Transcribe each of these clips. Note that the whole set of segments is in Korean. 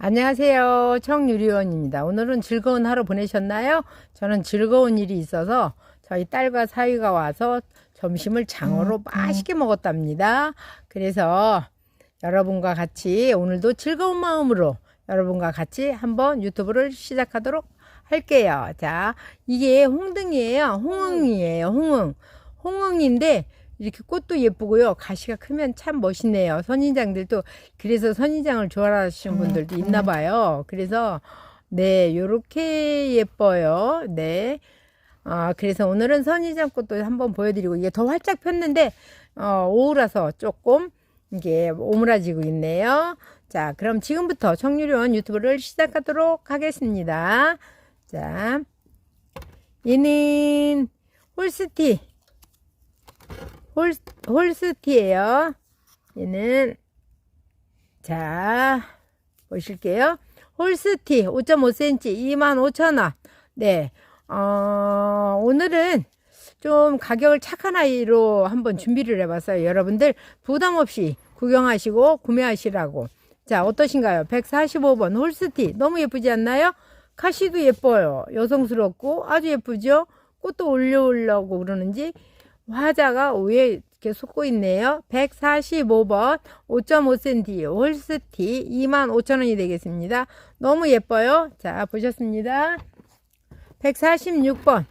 안녕하세요. 청유리원입니다. 오늘은 즐거운 하루 보내셨나요? 저는 즐거운 일이 있어서 저희 딸과 사위가 와서 점심을 장어로 맛있게 먹었답니다. 그래서 여러분과 같이 오늘도 즐거운 마음으로 여러분과 같이 한번 유튜브를 시작하도록 할게요. 자, 이게 홍등이에요. 홍응이에요. 홍응. 홍응인데 이렇게 꽃도 예쁘고요. 가시가 크면 참 멋있네요. 선인장들도 그래서 선인장을 좋아하시는 분들도 있나 봐요. 그래서 네, 요렇게 예뻐요. 네. 아, 그래서 오늘은 선인장 꽃도 한번 보여드리고 이게 더 활짝 폈는데 어, 오후라서 조금 이게 오므라지고 있네요. 자, 그럼 지금부터 청유리원 유튜브를 시작하도록 하겠습니다. 자, 얘는 홀스티 홀, 홀스티예요. 얘는 자 보실게요. 홀스티 5.5cm 25,000원. 네. 어, 오늘은 좀 가격을 착한 아이로 한번 준비를 해봤어요. 여러분들 부담 없이 구경하시고 구매하시라고. 자, 어떠신가요? 145번 홀스티. 너무 예쁘지 않나요? 카시도 예뻐요. 여성스럽고 아주 예쁘죠? 꽃도 올려오려고 그러는지 화자가 위에 이렇게 솟고 있네요. 145번 5.5cm 홀스티 25,000원이 되겠습니다. 너무 예뻐요. 자, 보셨습니다. 146번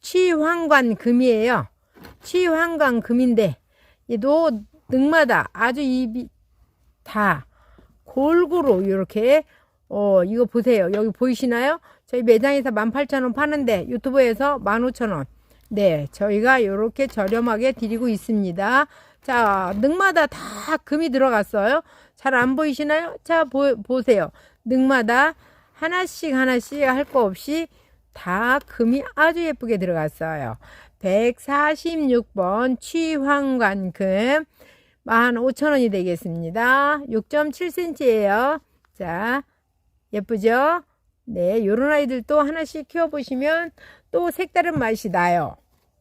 취황관 금이에요. 취황관 금인데 얘도 능마다 아주 입이 다 골고루 이렇게 어 이거 보세요. 여기 보이시나요? 저희 매장에서 18,000원 파는데 유튜브에서 15,000원. 네, 저희가 이렇게 저렴하게 드리고 있습니다. 자, 능마다 다 금이 들어갔어요. 잘 안 보이시나요? 자, 보, 보세요. 능마다 하나씩 하나씩 할 거 없이 다 금이 아주 예쁘게 들어갔어요. 146번 취황관금 15,000원이 되겠습니다. 6.7cm예요. 자, 예쁘죠? 네, 요런 아이들도 하나씩 키워보시면 또 색다른 맛이 나요.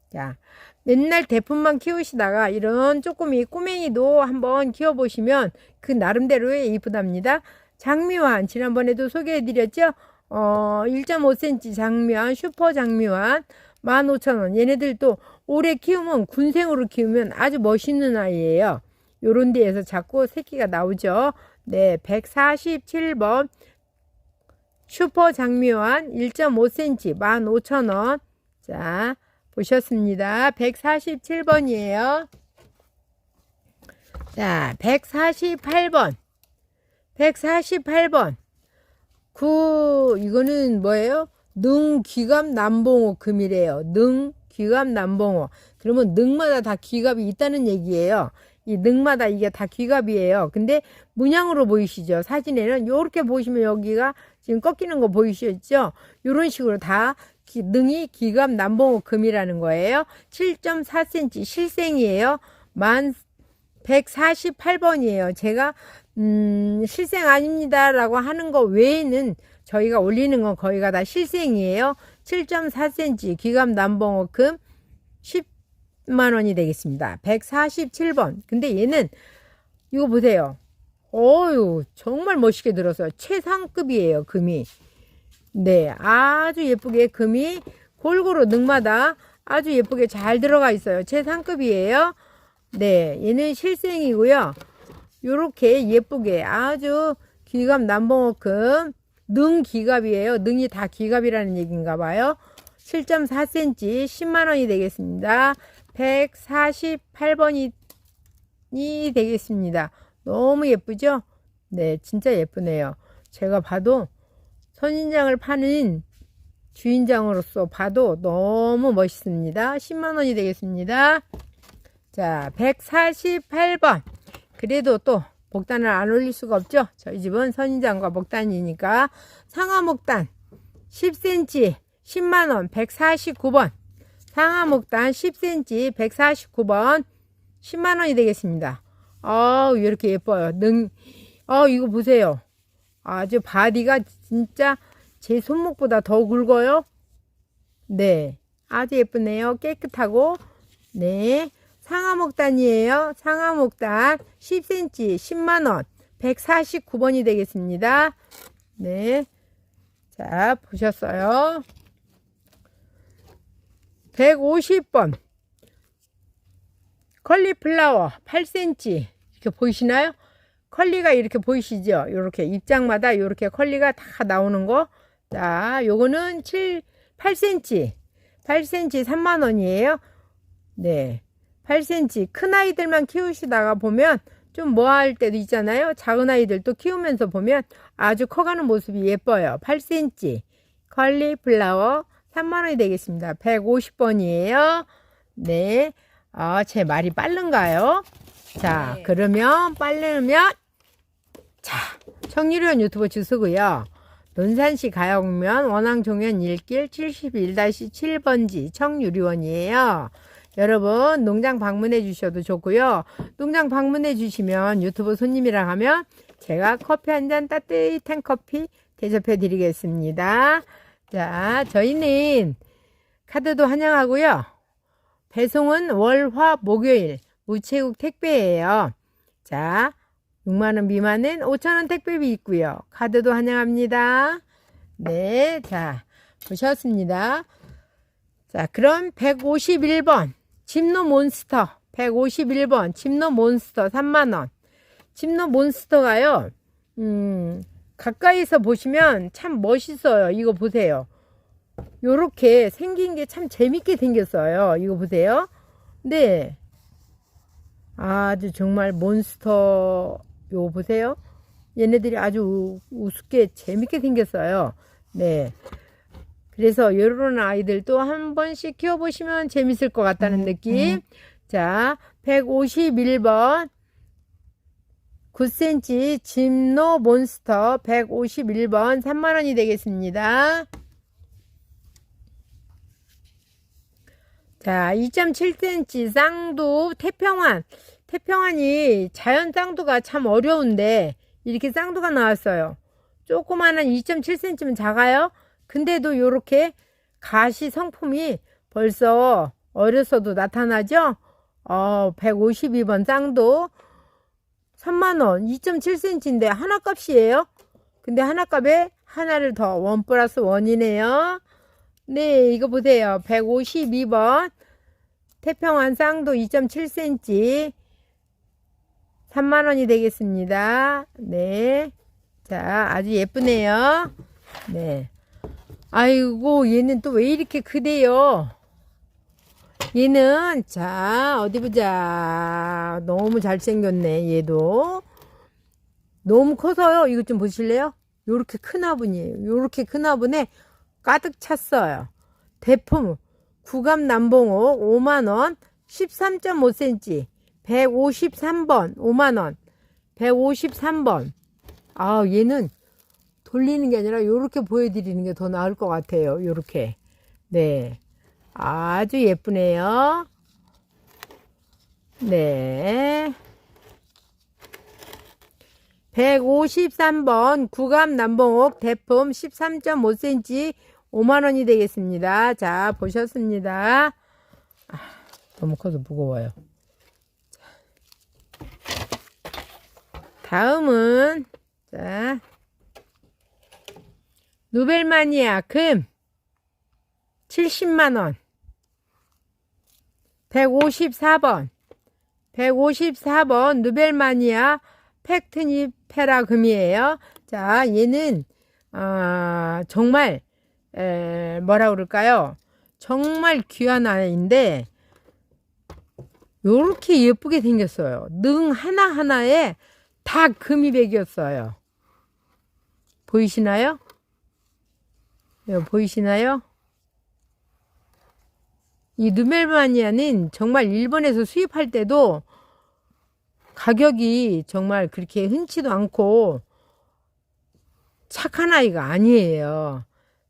자, 맨날 대품만 키우시다가 이런 쪼꼬미 꼬맹이도 한번 키워보시면 그 나름대로의 이쁘답니다. 장미환, 지난번에도 소개해드렸죠? 어, 1.5cm 장미환, 슈퍼 장미환, 15,000원. 얘네들도 오래 키우면, 군생으로 키우면 아주 멋있는 아이예요. 요런 데에서 자꾸 새끼가 나오죠. 네, 147번. 슈퍼 장미환 1.5cm 15,000원. 자, 보셨습니다. 147번이에요. 자, 148번. 148번. 구, 이거는 뭐예요? 능 귀감 남봉호 금이래요. 능 귀감 남봉호. 그러면 능마다 다 귀갑이 있다는 얘기예요. 이 능마다 이게 다 귀갑이에요. 근데 문양으로 보이시죠? 사진에는 이렇게 보시면 여기가 지금 꺾이는 거 보이시죠? 이런 식으로 다 기, 능이 기갑 남봉호 금이라는 거예요. 7.4cm 실생이에요. 만 148번이에요. 제가 음, 실생 아닙니다라고 하는 거 외에는 저희가 올리는 건 거의가 다 실생이에요. 7.4cm 기갑 남봉호 금 10만 원이 되겠습니다. 147번. 근데 얘는 이거 보세요. 어유 정말 멋있게 들었어요. 최상급이에요. 금이. 네, 아주 예쁘게 금이 골고루 능마다 아주 예쁘게 잘 들어가 있어요. 최상급이에요. 네, 얘는 실생이고요. 요렇게 예쁘게 아주 기갑 남봉어금 능 기갑이에요. 능이 다 기갑이라는 얘기인가 봐요. 7.4cm 10만 원이 되겠습니다. 148번이 되겠습니다. 너무 예쁘죠? 네, 진짜 예쁘네요. 제가 봐도 선인장을 파는 주인장으로서 봐도 너무 멋있습니다. 10만 원이 되겠습니다. 자, 148번. 그래도 또 목단을 안 올릴 수가 없죠. 저희 집은 선인장과 목단이니까 상하 목단 10cm 10만 원 149번. 상하 목단 10cm 149번 10만 원이 되겠습니다. 어, 이렇게 예뻐요. 능, 어, 이거 보세요. 아주 바디가 진짜 제 손목보다 더 굵어요. 네. 아주 예쁘네요. 깨끗하고. 네. 상하목단이에요. 상하목단 10cm 10만원. 149번이 되겠습니다. 네. 자, 보셨어요? 150번. 컬리플라워 8cm. 이렇게 보이시나요? 컬리가 이렇게 보이시죠? 이렇게 입장마다 이렇게 컬리가 다 나오는 거. 자, 요거는 7, 8cm. 8cm 3만원이에요. 네. 8cm. 큰 아이들만 키우시다가 보면 좀 뭐 할 때도 있잖아요. 작은 아이들도 키우면서 보면 아주 커가는 모습이 예뻐요. 8cm. 컬리 플라워 3만원이 되겠습니다. 150번이에요. 네. 아, 제 말이 빠른가요? 자, 네. 그러면 빠르면 자, 청유리원 유튜브 주소고요. 논산시 가영면 원앙종현 1길 71-7번지 청유리원이에요. 여러분 농장 방문해 주셔도 좋고요. 농장 방문해 주시면 유튜브 손님이랑 하면 제가 커피 한 잔 따뜻한 커피 대접해 드리겠습니다. 자, 저희는 카드도 환영하고요. 배송은 월, 화, 목요일 우체국 택배예요. 자, 6만원 미만은 5천원 택배비 있고요. 카드도 환영합니다. 네, 자, 보셨습니다. 자, 그럼 151번 집노 몬스터 151번 집노 몬스터 3만원 집노 몬스터가요. 음, 가까이서 보시면 참 멋있어요. 이거 보세요. 요렇게 생긴 게 참 재밌게 생겼어요. 이거 보세요. 네. 아주 정말 몬스터 요거 보세요. 얘네들이 아주 우- 우습게 재밌게 생겼어요. 네. 그래서 요런 아이들도 한 번씩 키워보시면 재밌을 것 같다는 느낌. 자, 151번 9cm 짐노 몬스터 151번 3만원이 되겠습니다. 자, 2.7cm 쌍두 태평환. 태평환이 자연 쌍두가 참 어려운데 이렇게 쌍두가 나왔어요. 조그마한 2.7cm면 작아요. 근데도 이렇게 가시 성품이 벌써 어렸어도 나타나죠? 어, 152번 쌍두 3만원 2.7cm인데 하나 값이에요. 근데 하나 값에 하나를 더 원 플러스 원이네요. 네, 이거 보세요. 152번 태평한 쌍도 2.7cm 3만원이 되겠습니다. 네. 자, 아주 예쁘네요. 네. 아이고, 얘는 또 왜 이렇게 크대요? 얘는, 자, 어디 보자. 너무 잘생겼네, 얘도. 너무 커서요. 이거 좀 보실래요? 요렇게 큰 화분이에요. 요렇게 큰 화분에 가득 찼어요. 대품 구감 남봉옥 5만원 13.5cm 153번 5만원 153번 아 얘는 돌리는 게 아니라 요렇게 보여드리는 게 더 나을 것 같아요. 요렇게 네 아주 예쁘네요. 네 153번 구감 남봉옥 대품 13.5cm 5만원이 되겠습니다. 자, 보셨습니다. 아, 너무 커서 무거워요. 다음은, 자, 누벨마니아 금 70만원 154번 154번 누벨마니아 팩트니 페라금이에요. 자, 얘는 아, 정말 에, 뭐라 그럴까요? 정말 귀한 아이인데 요렇게 예쁘게 생겼어요. 능 하나하나에 다 금이 백이었어요. 보이시나요? 요, 보이시나요? 이 누멜마니아는 정말 일본에서 수입할 때도 가격이 정말 그렇게 흔치도 않고 착한 아이가 아니에요.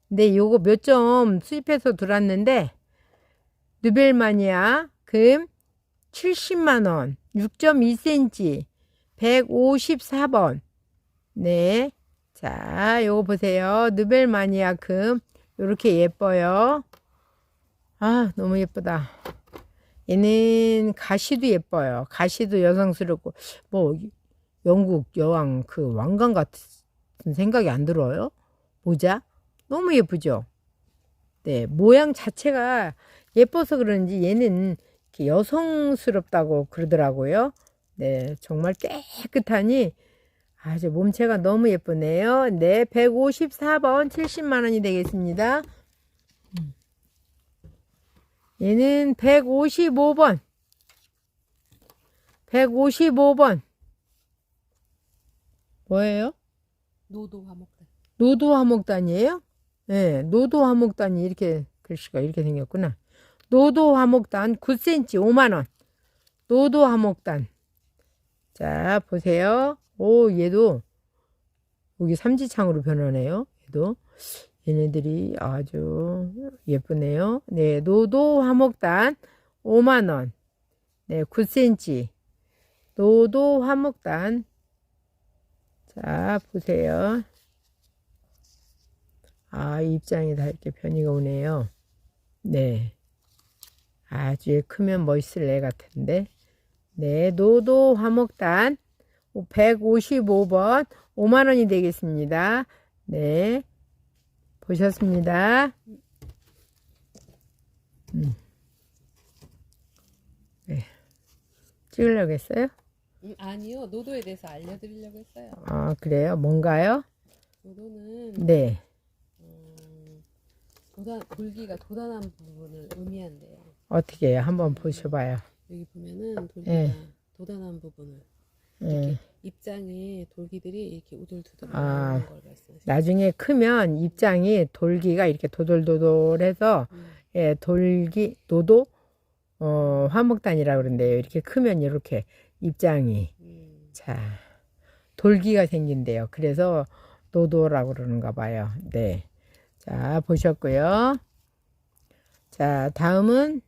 근데 요거 몇 점 수입해서 들었는데 누벨마니아 금 70만원 6.2cm 154번 네. 자, 요거 보세요. 누벨마니아 금 요렇게 예뻐요. 아, 너무 예쁘다. 얘는 가시도 예뻐요. 가시도 여성스럽고 뭐 영국 여왕 그 왕관 같은 생각이 안 들어요. 모자 너무 예쁘죠. 네 모양 자체가 예뻐서 그런지 얘는 여성스럽다고 그러더라고요. 네 정말 깨끗하니 아주 몸체가 너무 예쁘네요. 네 154번 70만 원이 되겠습니다. 음. 얘는 155번 155번 뭐예요? 노도 화목단. 노도 화목단이에요? 네, 노도 화목단이 이렇게 글씨가 이렇게 생겼구나. 노도 화목단 9cm 5만 원. 노도 화목단. 자, 보세요. 오, 얘도 여기 삼지창으로 변하네요. 얘도 얘네들이 아주 예쁘네요. 네, 노도 화목단 5만 원. 네, 9cm. 노도 화목단. 자, 보세요. 아, 입장이 다 이렇게 변이가 오네요. 네. 아주 크면 멋있을 애 같은데. 네, 노도 화목단 155번 5만 원이 되겠습니다. 네. 보셨습니다. 음. 네. 찍으려고 했어요? 음, 아니요, 노도에 대해서 알려드리려고 했어요. 아, 그래요? 뭔가요? 노도는 네. 음, 도단 돌기가 도단한 부분을 의미한대요. 어떻게 해요? 한번 보셔봐요. 여기 보면은 돌기가 예. 도단한 부분을 예. 입장에 돌기들이 이렇게 우둘투둘 아. 걸 말씀하시죠. 나중에 크면 입장이 돌기가 이렇게 도돌도돌해서 음, 예, 돌기 노도 어, 화목단이라고 그러는데요. 이렇게 크면 이렇게 입장이 음. 자 돌기가 생긴대요. 그래서 노도라고 그러는가 봐요. 네. 자, 보셨고요. 자, 다음은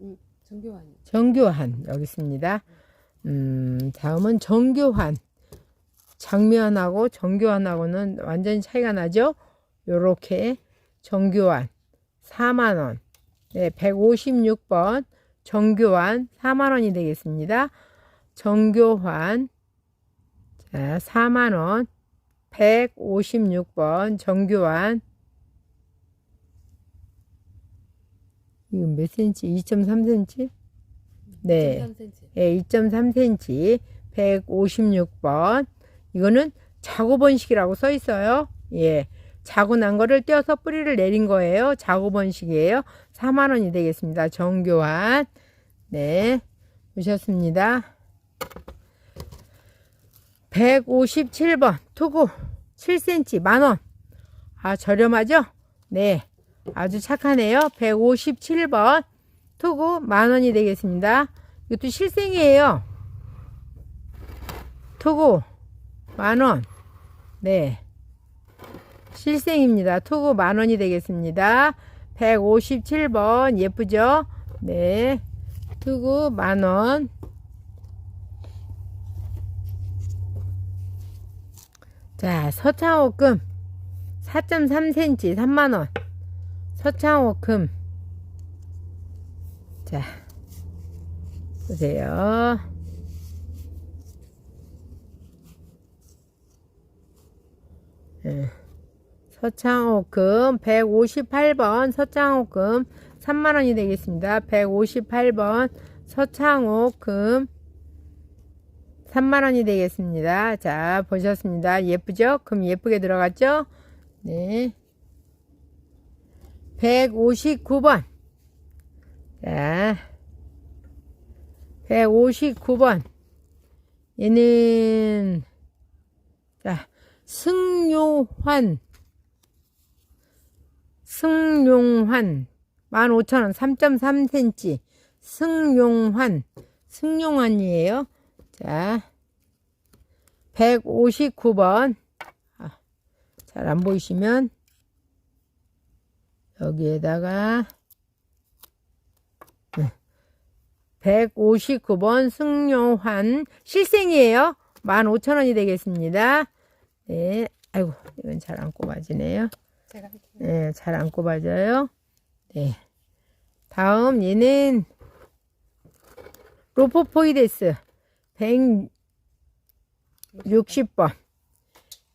음, 정교환이. 정교한 여기 있습니다. 음, 다음은 정교한. 장면하고 정교한하고는 완전히 차이가 나죠? 요렇게 정교한 4만 원. 네, 156번 정교한 4만 원이 되겠습니다. 정교환 자, 4만 원. 156번 정교환 이건 몇 센치? 2.3cm? 네. 3cm. 예, 2.3cm 156번 이거는 자고 번식이라고 써 있어요. 예. 자고 난 거를 떼어서 뿌리를 내린 거예요. 자고 번식이에요. 4만 원이 되겠습니다. 정교환. 네. 보셨습니다. 157번 투구 7cm 만 원. 아, 저렴하죠? 네. 아주 착하네요. 157번 투구 만 원이 되겠습니다. 이것도 실생이에요. 투구 만 원. 네. 실생입니다. 투구 만 원이 되겠습니다. 157번 예쁘죠? 네. 투구 만 원. 자, 서창호금 4.3cm 3만 원. 서창호금 자, 보세요. 예. 서창호금 158번 서창호금 3만원이 되겠습니다. 158번 서창호금 3만원이 되겠습니다. 자, 보셨습니다. 예쁘죠? 금 예쁘게 들어갔죠? 네. 159번. 자, 159번. 얘는, 자, 승용환. 승용환. 15,000원, 3.3cm. 승용환. 승용환이에요. 자, 159번. 아, 잘 안 보이시면, 여기에다가, 159번 승용환 실생이에요. 15,000원이 되겠습니다. 네. 아이고, 이건 잘 안 꼽아지네요. 네, 잘 안 꼽아져요. 네. 다음 얘는 로포포이데스 160번.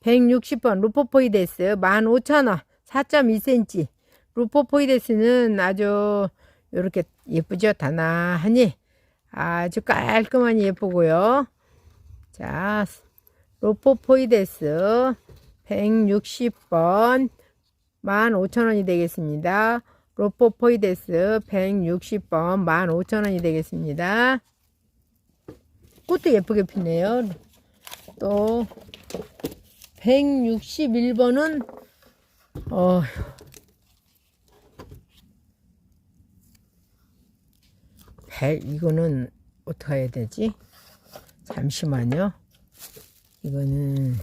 160번. 루포포이데스 15,000원. 4.2cm 루포포이데스는 아주 이렇게 예쁘죠? 다나하니 아주 깔끔하니 예쁘고요. 자 루포포이데스 160번. 15,000원이 되겠습니다. 로포포이데스 160번. 15,000원이 되겠습니다 꽃도 예쁘게 피네요 또 161번은 어백 이거는 어떻게 해야 되지? 잠시만요. 이거는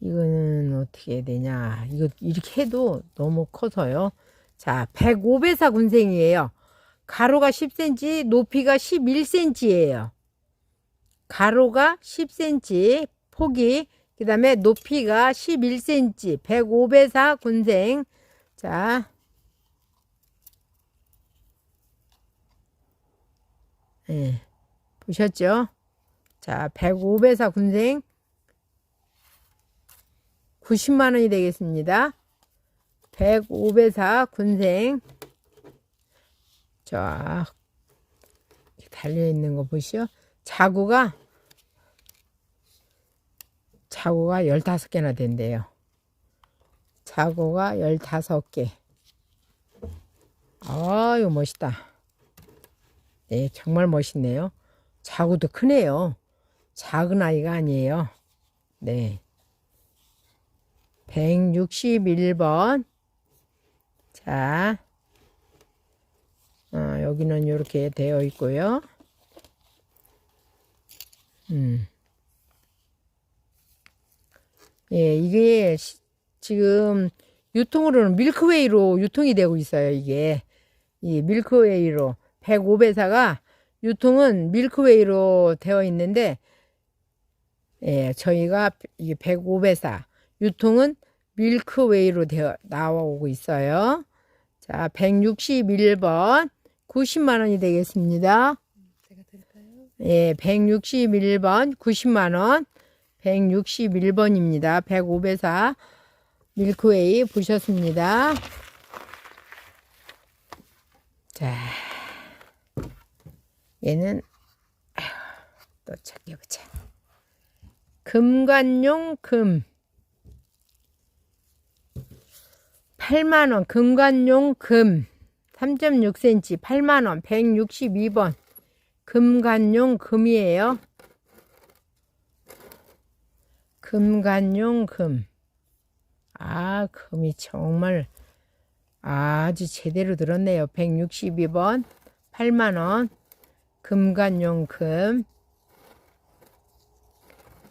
이거는 어떻게 해야 되냐? 이거 이렇게 해도 너무 커서요. 자, 105배사 군생이에요. 가로가 10cm, 높이가 11cm예요. 가로가 10cm, 폭이 그 다음에 높이가 11cm, 105배사 군생. 자. 예. 보셨죠? 자, 105배사 군생. 90만원이 되겠습니다. 105배사 군생. 자, 달려있는 거 보시오. 자구가 자구가 15개나 된대요. 자구가 15개. 아유, 멋있다. 네, 정말 멋있네요. 자구도 크네요. 작은 아이가 아니에요. 네. 161번. 자. 어, 여기는 이렇게 되어 있고요. 음. 예, 이게 시- 지금 유통으로는 밀크웨이로 유통이 되고 있어요, 이게. 이 밀크웨이로. 105배사가 유통은 밀크웨이로 되어 있는데, 예, 저희가 이게 105배사. 유통은 밀크웨이로 되어 나오고 있어요. 자, 161번. 90만 원이 되겠습니다. 예, 161번 90만 원. 161번입니다. 105배사 밀크웨이 보셨습니다. 자. 얘는 또 찾겨보자. 금관용 금 8만 원 금관용 금 3.6cm 8만 원 162번 금관용 금이에요. 금관용 금. 아, 금이 정말 아주 제대로 들었네요. 162번 8만원. 금관용 금.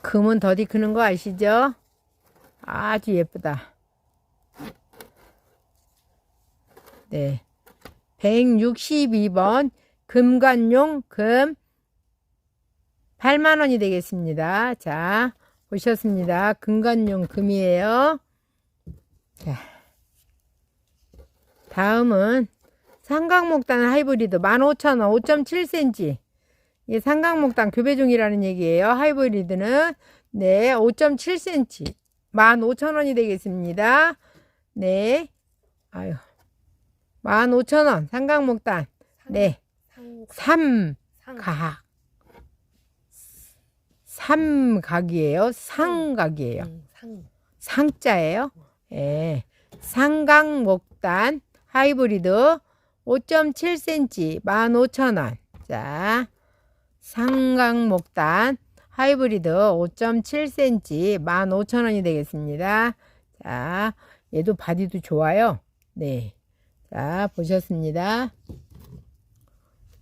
금은 더디 크는 거 아시죠? 아주 예쁘다. 네. 162번 금관용 금 8만 원이 되겠습니다. 자, 보셨습니다. 금관용 금이에요. 자. 다음은 삼각목단 하이브리드 15,000원 5.7cm. 이게 삼각목단 교배종이라는 얘기예요. 하이브리드는 네, 5.7cm. 15,000원이 되겠습니다. 네. 아유. 15,000원 삼각목단. 네. 상, 3 상, 각. 삼각이에요. 상각이에요. 음, 상. 상자예요. 예. 상각 목단 하이브리드 5.7cm 15,000원. 자. 상각 목단 하이브리드 5.7cm 15,000원이 되겠습니다. 자, 얘도 바디도 좋아요. 네. 자, 보셨습니다.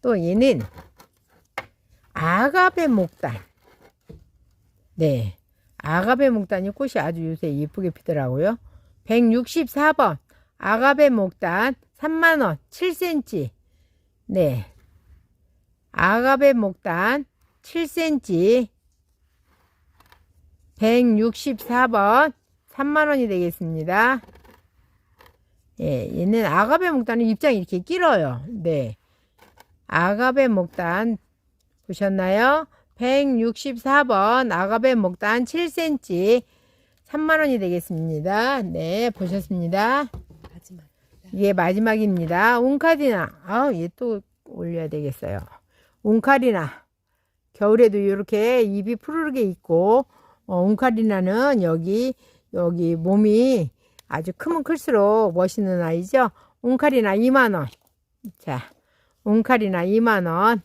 또 얘는 아가베 목단. 네. 아가베 목단이 꽃이 아주 요새 예쁘게 피더라고요. 164번. 아가베 목단 3만원 7cm. 네. 아가베 목단 7cm. 164번 3만원이 되겠습니다. 예, 얘는 아가베 목단은 입장이 이렇게 길어요. 네. 아가베 목단 보셨나요? 164번 아가베 목단 7cm 3만원이 되겠습니다. 네, 보셨습니다. 마지막. 이게 마지막입니다. 웅카리나. 아, 얘 또 올려야 되겠어요. 웅카리나. 겨울에도 이렇게 입이 푸르르게 있고, 어, 웅카리나는 여기, 여기 몸이 아주 크면 클수록 멋있는 아이죠. 웅카리나 2만원. 자, 웅카리나 2만원.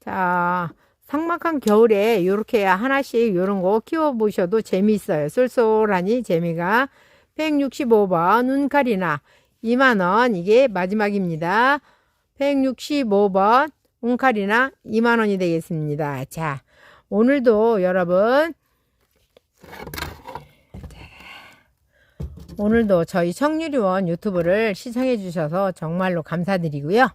자, 삭막한 겨울에 이렇게 하나씩 이런 거 키워보셔도 재미있어요. 쏠쏠하니 재미가. 165번 운카리나 2만원 이게 마지막입니다. 165번 운카리나 2만원이 되겠습니다. 자 오늘도 여러분 오늘도 저희 청유리원 유튜브를 시청해 주셔서 정말로 감사드리고요.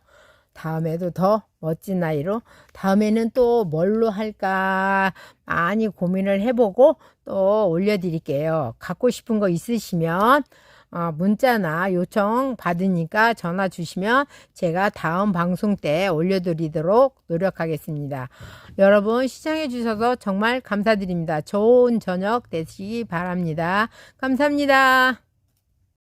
다음에도 더 멋진 아이로 다음에는 또 뭘로 할까 많이 고민을 해보고 또 올려드릴게요. 갖고 싶은 거 있으시면 어, 문자나 요청 받으니까 전화 주시면 제가 다음 방송 때 올려드리도록 노력하겠습니다. 여러분 시청해 주셔서 정말 감사드립니다. 좋은 저녁 되시기 바랍니다. 감사합니다.